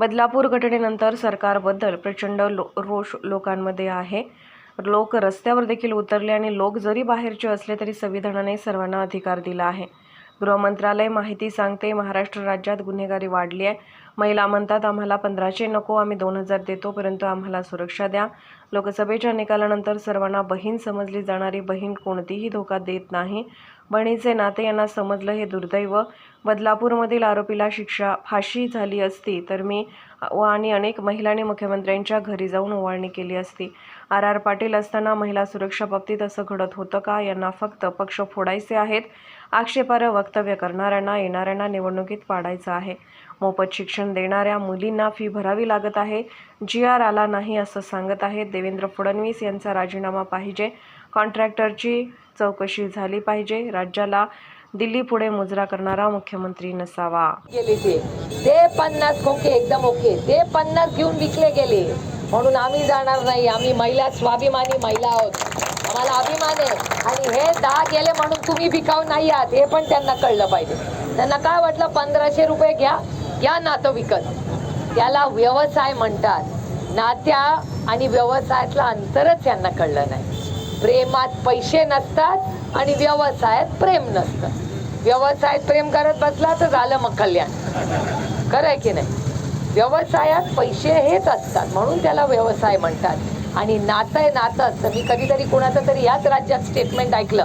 बदलापूर घटनेनंतर सरकारबद्दल प्रचंड लो रोष लोकांमध्ये आहे. लोक रस्त्यावर देखील उतरले आणि लोक जरी बाहेरचे असले तरी संविधानाने सर्वांना अधिकार दिला आहे. गृहमंत्रालय माहिती सांगते महाराष्ट्र राज्यात गुन्हेगारी वाढली आहे. महिला म्हणतात आम्हाला पंधराशे नको आम्ही दोन हजार देतो परंतु आम्हाला सुरक्षा द्या. लोकसभेच्या निकालानंतर सर्वांना बहीण समजली जाणारी बहीण कोणतीही धोका देत नाही. बहिणीचे नाते यांना समजलं हे दुर्दैव. बदलापूरमधील आरोपीला शिक्षा फाशी झाली असती तर मी व आणि अनेक महिलांनी मुख्यमंत्र्यांच्या घरी जाऊन ओवाळणी केली असती. आर. आर. पाटील असताना महिला सुरक्षा बाबतीत असं घडत होतं का यांना फक्त पक्ष फोडायचे आहेत? आक्षेपार्ह वक्तव्य करणाऱ्यांना येणाऱ्यांना निवडणुकीत पाडायचं आहे. मोफत शिक्षण देणाऱ्या मुलींना फी भरावी लागत आहे. जी आर आला नाही असं सांगत आहेत. देवेंद्र फडणवीस यांचा राजीनामा पाहिजे. कॉन्ट्रॅक्टरची चौकशी झाली पाहिजे. राज्याला दिल्ली पुढे मुजरा करणारा मुख्यमंत्री नसावा. गेले ते. ते पन्नास खोके एकदम ओके. ते पन्नास घेऊन विकले गेले. म्हणून आम्ही जाणार नाही. आम्ही महिला स्वाभिमानी महिला आहोत. आम्हाला अभिमान आहे. आणि हे दहा गेले म्हणून तुम्ही विकाऊ नाही आहात. हे पण त्यांना कळलं पाहिजे. त्यांना काय वाटलं? पंधराशे रुपये घ्या. घ्या नातं विकत. त्याला व्यवसाय म्हणतात. नात्या आणि व्यवसायातलं अंतरच त्यांना कळलं नाही. प्रेमात पैसे नसतात आणि व्यवसायात प्रेम नसतं. व्यवसायात प्रेम करत बसला तर झालं मग कल्याण. खरं आहे की नाही? व्यवसायात पैसे हेच असतात म्हणून त्याला व्यवसाय म्हणतात. आणि नातं आहे नातं असतं. मी कधीतरी कोणाचं तरी याच राज्यात स्टेटमेंट ऐकलं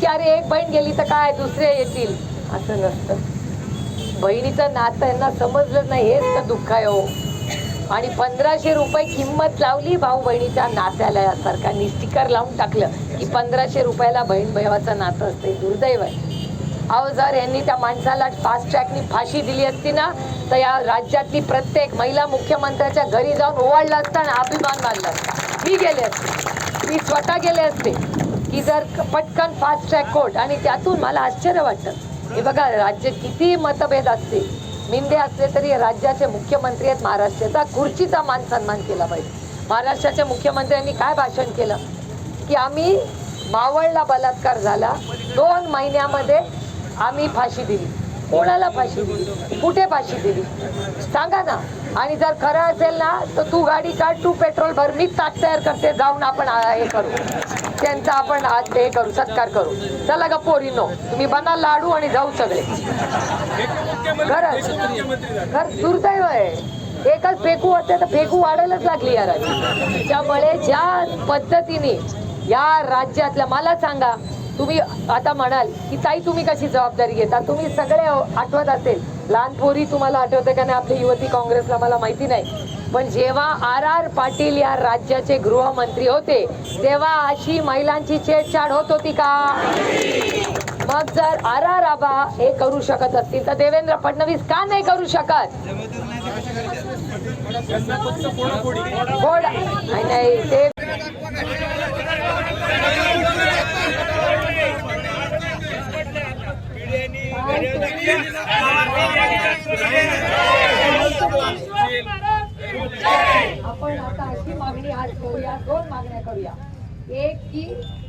की अरे एक बहीण गेली तर काय? दुसरे येतील. असं नसतं. बहिणीचं नातं यांना समजलं नाही. हेच तर दुःख आहे हो. आणि पंधराशे रुपये किंमत लावली. भाऊ बहिणीच्या नात्याला या सरकारने स्टिकर लावून टाकलं की पंधराशे रुपयाला बहीण भावाचं नातं असते दुर्दैव आहे. अहो जर यांनी त्या माणसाला फास्ट ट्रॅकनी फाशी दिली असती ना तर या राज्यातली प्रत्येक महिला मुख्यमंत्र्याच्या घरी जाऊन ओवाळलं असतं आणि अभिमान मानला असता. मी गेले असते. मी स्वतः गेले असते की जर पटकन फास्ट ट्रॅक कोर्ट आणि त्यातून मला आश्चर्य वाटतं. हे बघा राज्य किती मतभेद असते. मिंदे असले तरी राज्याचे मुख्यमंत्री आहेत महाराष्ट्राचा. खुर्चीचा मान सन्मान केला पाहिजे. महाराष्ट्राच्या मुख्यमंत्र्यांनी काय भाषण केलं? की आम्ही मावळला बलात्कार झाला. दोन महिन्यामध्ये आम्ही फाशी दिली. कोणाला फाशी दिली? कुठे फाशी दिली? सांगा ना. आणि जर खरं असेल ना तर तू गाडी काढ तू पेट्रोल भर. मी ताक तयार करते. जाऊन आपण हे करू. त्यांचा आपण आज हे करू सत्कार करू. चला ग पोरीनो तुम्ही बना लाडू आणि जाऊ सगळे. खरंच खर. दुर्दैव आहे. एकच फेकू होते तर फेकू वाढायलाच लागली या राज्यात त्यामुळे ज्या पद्धतीने या राज्यातल्या मला सांगा तुम्ही आता म्हणाल की ताई तुम्ही कशी जबाबदारी घेता? तुम्ही सगळे आठवत असेल. लहान पोरी तुम्हाला आठवते का नाही? आपली युवती काँग्रेसला मला माहिती नाही. पण जेव्हा आर आर पाटील या राज्याचे गृहमंत्री होते तेव्हा अशी महिलांची छेडछाड होत होती का? मग जर आर आर आबा हे करू शकत असतील तर देवेंद्र फडणवीस का नाही करू शकत? नाही नाही ते आपण आता अशी मागणी आज करूया दोन मागण्या करूया. एक की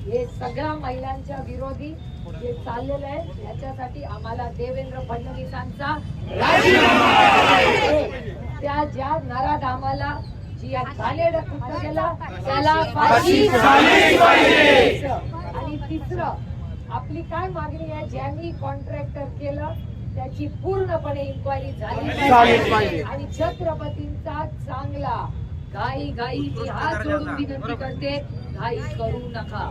हे सगळ्या महिलांच्या विरोधी जे चाललेलं आहे. याच्यासाठी आम्हाला देवेंद्र फडणवीसांचा त्या ज्या नराधामाला जी या कृत्य केलं त्याला. आणि तिसरं आपली काय मागणी आहे? ज्यांनी कॉन्ट्रॅक्टर केलं त्याची पूर्णपणे इन्क्वायरी झाली आणि छत्रपतींचा चांगला घाई घाई हात जोडून विनंती करते घाई करू नका.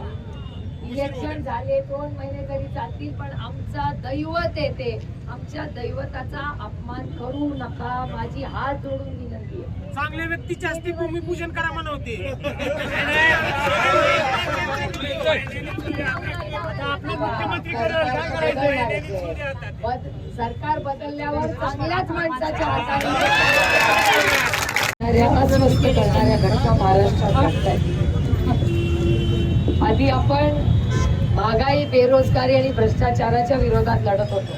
इलेक्शन झाले दोन महिने जरी चालतील पण आमचा दैवत येते. आमच्या दैवताचा अपमान करू नका. माझी हात जोडून विनंती आहे. चांगल्या व्यक्तीच्या हस्ते भूमिपूजन करा म्हणवते. सरकार बदलल्यावर चांगल्याच माणसाच्या हाताने अस्वस्थ करणाऱ्या घटना महाराष्ट्रात आधी आपण महागाई बेरोजगारी आणि भ्रष्टाचाराच्या विरोधात लढत होतो.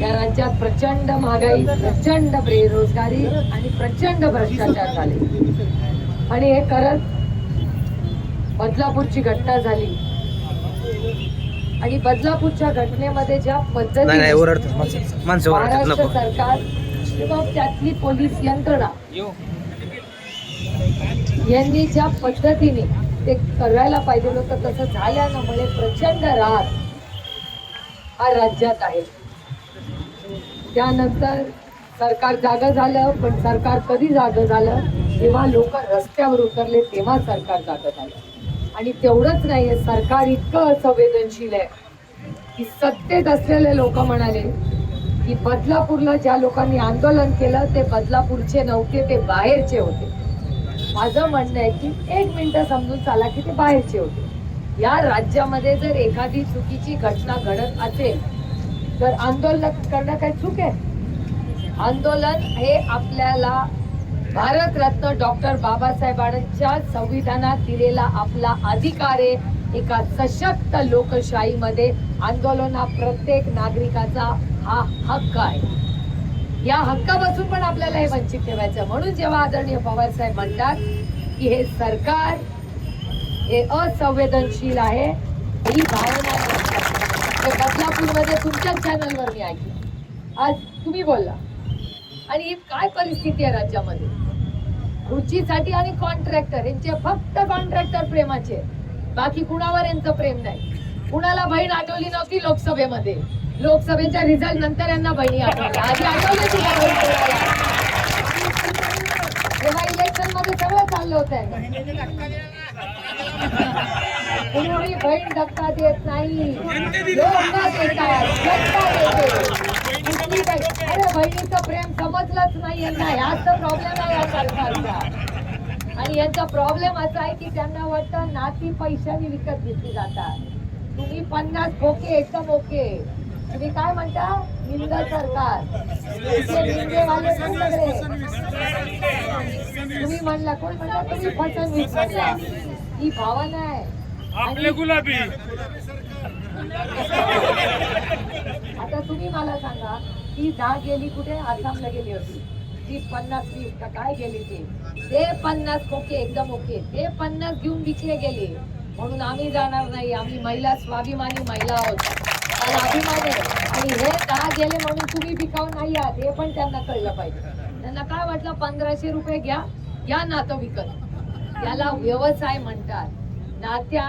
या राज्यात प्रचंड महागाई प्रचंड बेरोजगारी आणि प्रचंड भ्रष्टाचार झाले. आणि हे करत बदलापूरची घटना झाली. आणि बदलापूरच्या घटनेमध्ये ज्या नाही नाही पद्धतीने महाराष्ट्र सरकार किंवा त्यातली पोलीस यंत्रणा यांनी ज्या पद्धतीने ते करायला पाहिजे होतं तसं झाल्यामुळे प्रचंड राग हा राज्यात आहे. त्यानंतर सरकार जागं झालं पण सरकार कधी जागं झालं? जेव्हा लोक रस्त्यावर उतरले तेव्हा सरकार जागं झालं. आणि तेवढंच नाही आहे सरकार इतकं असंवेदनशील आहे की सत्तेत असलेले लोक म्हणाले की बदलापूरला ज्या लोकांनी आंदोलन केलं ते बदलापूरचे नव्हते ते बाहेरचे होते. माझं म्हणणं आहे की एक मिनिटं समजून चाला की ते बाहेरचे होते. या राज्यामध्ये जर एखादी चुकीची घटना घडत असेल तर आंदोलन करणं काही चूक आहे? आंदोलन हे आपल्याला भारतरत्न डॉक्टर बाबासाहेबांच्या संविधानात दिलेला आपला अधिकार आहे. एका सशक्त लोकशाहीमध्ये आंदोलन हा प्रत्येक नागरिकाचा हा हक्क आहे. या हक्कापासून पण आपल्याला हे वंचित ठेवायचं. म्हणून जेव्हा आदरणीय पवारसाहेब म्हणतात की हे सरकार हे असंवेदनशील आहे ही भावना हे बदलापूरमध्ये तुमच्याच चॅनलवर मी ऐकलं. आज तुम्ही बोलला. आणि ही काय परिस्थिती आहे राज्यामध्ये? खुर्चीसाठी आणि कॉन्ट्रॅक्टर यांचे फक्त कॉन्ट्रॅक्टर प्रेमाचे. बाकी कुणावर यांचं प्रेम नाही? कुणाला बहीण आठवली नव्हती लोकसभेमध्ये. लोकसभेच्या रिझल्ट नंतर यांना बहिणी आठवल्या आधी आठवले तेव्हा इलेक्शनमध्ये सगळं चाललं होतं. कुणी बहीण धक्का देत नाही. अरे बहिणीचं प्रेम समजलंच नाही यांना. ह्याच प्रॉब्लेम आहे या सरकारचा. आणि यांचा प्रॉब्लेम असा आहे की त्यांना वाटतं नाती पैशाने विकत घेतली जातात. तुम्ही पन्नास खोके एकदम ओके तुम्ही काय म्हणता? निंद सरकार. निंदेवाले तुम्ही म्हणला कोण म्हणला? तुम्ही फसवणूक म्हणला. ही भावना आहे. आपले गुलाबी. आता तुम्ही मला सांगा ती दहा गेली कुठे? आसामला गेली होती. ती पन्नास वीस का काय गेली ती? ते पन्नास ओके एकदम ओके ते पन्नास घेऊन विकले गेले. म्हणून आम्ही जाणार नाही. आम्ही महिला स्वाभिमानी महिला आहोत. मला अभिमान आहे. आणि हे का गेले म्हणून तुम्ही विकाऊ नाही आहात हे पण त्यांना कळलं पाहिजे. त्यांना काय वाटलं? पंधराशे रुपये घ्या घ्या नातं विकत. याला व्यवसाय म्हणतात. नात्या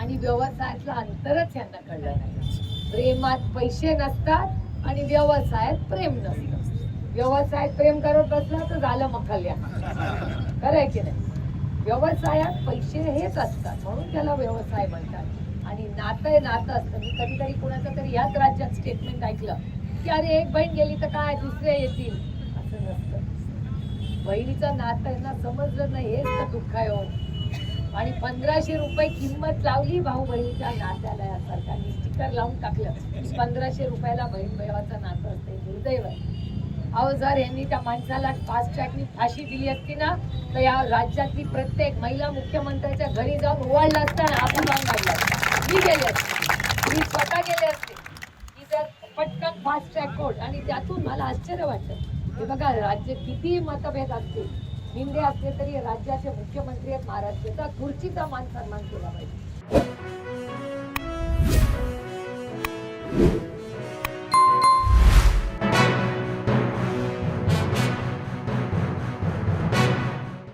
आणि व्यवसायातलं अंतरच यांना कळलं नाही. प्रेमात पैसे नसतात आणि व्यवसायात प्रेम नसतं. व्यवसायात प्रेम करत बसला तर झालं मखल्या खरं आहे की नाही? व्यवसायात पैसे हेच असतात म्हणून त्याला व्यवसाय म्हणतात. आणि नातं हे नातं असतं. मी कधीतरी कुणाचं तरी याच राज्यात स्टेटमेंट ऐकलं की अरे एक बहीण गेली तर काय? दुसरे येतील. असं नसतं. बहिणीचं नातं यांना समजलं नाही हेच तर दुःख आहे हो. आणि पंधराशे रुपये किंमत लावली भाऊ बहिणीच्या नात्याला या सरकारने स्टिकर लावून टाकलं पंधराशे रुपयाला बहीण भावाचं नातं असते दुर्दैव आहे. अहो जर यांनी त्या माणसाला फास्ट ट्रॅकनी फाशी दिली असती ना तर या राज्यातली प्रत्येक महिला मुख्यमंत्र्याच्या घरी जाऊन ओवाळला असता ना आपण जाऊन लागला मी गेले असते. मी स्वतः गेले असते. की जर पटकन फास्ट ट्रॅक कोर्ट आणि त्यातून मला आश्चर्य वाटतं. हे बघा राज्य किती मतभेद असतील. निंदे असले तरी राज्याचे मुख्यमंत्री आहेत महाराष्ट्राचा खुर्चीचा मान सन्मान केला पाहिजे.